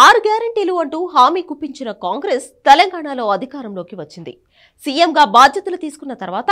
ఆరు గ్యారంటీలు అంటూ హామీ కుప్పించిన కాంగ్రెస్ తెలంగాణలో అధికారంలోకి వచ్చింది. సీఎంగా బాధ్యతలు తీసుకున్న తర్వాత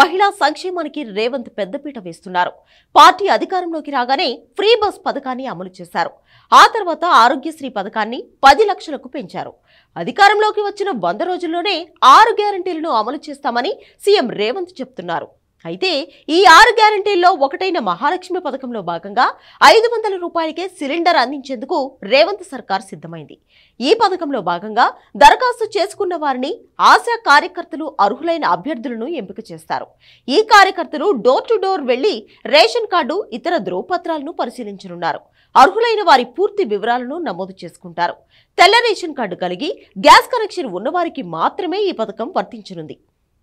మహిళా సంక్షేమానికి రేవంత్ పెద్దపీట వేస్తున్నారు. పార్టీ అధికారంలోకి రాగానే ఫ్రీ బస్ పథకాన్ని అమలు చేశారు. ఆ తర్వాత ఆరోగ్యశ్రీ పథకాన్ని పది లక్షలకు పెంచారు. అధికారంలోకి వచ్చిన వంద రోజుల్లోనే ఆరు గ్యారంటీలను అమలు చేస్తామని సీఎం రేవంత్ చెప్తున్నారు. అయితే ఈ ఆరు గ్యారంటీల్లో ఒకటైన మహాలక్ష్మి పథకంలో భాగంగా ఐదు వందల రూపాయలకే సిలిండర్ అందించేందుకు రేవంత్ సర్కార్ సిద్ధమైంది. ఈ పథకంలో భాగంగా దరఖాస్తు చేసుకున్న వారిని ఆశా కార్యకర్తలు అర్హులైన అభ్యర్థులను ఎంపిక చేస్తారు. ఈ కార్యకర్తలు డోర్ టు డోర్ వెళ్ళి రేషన్ కార్డు ఇతర ధ్రువపత్రాలను పరిశీలించనున్నారు. అర్హులైన వారి పూర్తి వివరాలను నమోదు చేసుకుంటారు. తెల్ల రేషన్ కార్డు కలిగి గ్యాస్ కనెక్షన్ ఉన్నవారికి మాత్రమే ఈ పథకం వర్తించనుంది.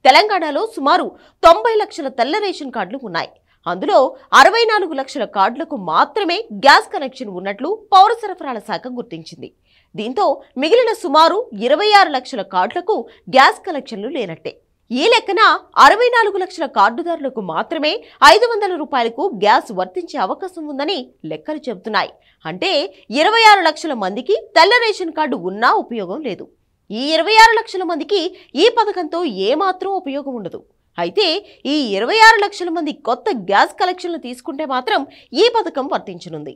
తెలంగాణలో సుమారు తొంభై లక్షల తెల్ల రేషన్ కార్డులు ఉన్నాయి. అందులో అరవై నాలుగు లక్షల కార్డులకు మాత్రమే గ్యాస్ కనెక్షన్ ఉన్నట్లు పౌర సరఫరాల శాఖ గుర్తించింది. దీంతో మిగిలిన సుమారు ఇరవై ఆరు లక్షల కార్డులకు గ్యాస్ కనెక్షన్లు లేనట్టే. ఈ లెక్కన అరవై నాలుగు లక్షల కార్డుదారులకు మాత్రమే ఐదు వందల రూపాయలకు గ్యాస్ వర్తించే అవకాశం ఉందని లెక్కలు చెబుతున్నాయి. అంటే ఇరవై ఆరు లక్షల మందికి తెల్ల రేషన్ కార్డు ఉన్నా ఉపయోగం లేదు. ఈ ఇరవై ఆరు లక్షల మందికి ఈ పథకంతో ఏమాత్రం ఉపయోగం ఉండదు. అయితే ఈ ఇరవై ఆరు లక్షల మంది కొత్త గ్యాస్ కలెక్షన్లు తీసుకుంటే మాత్రం ఈ పథకం వర్తించనుంది.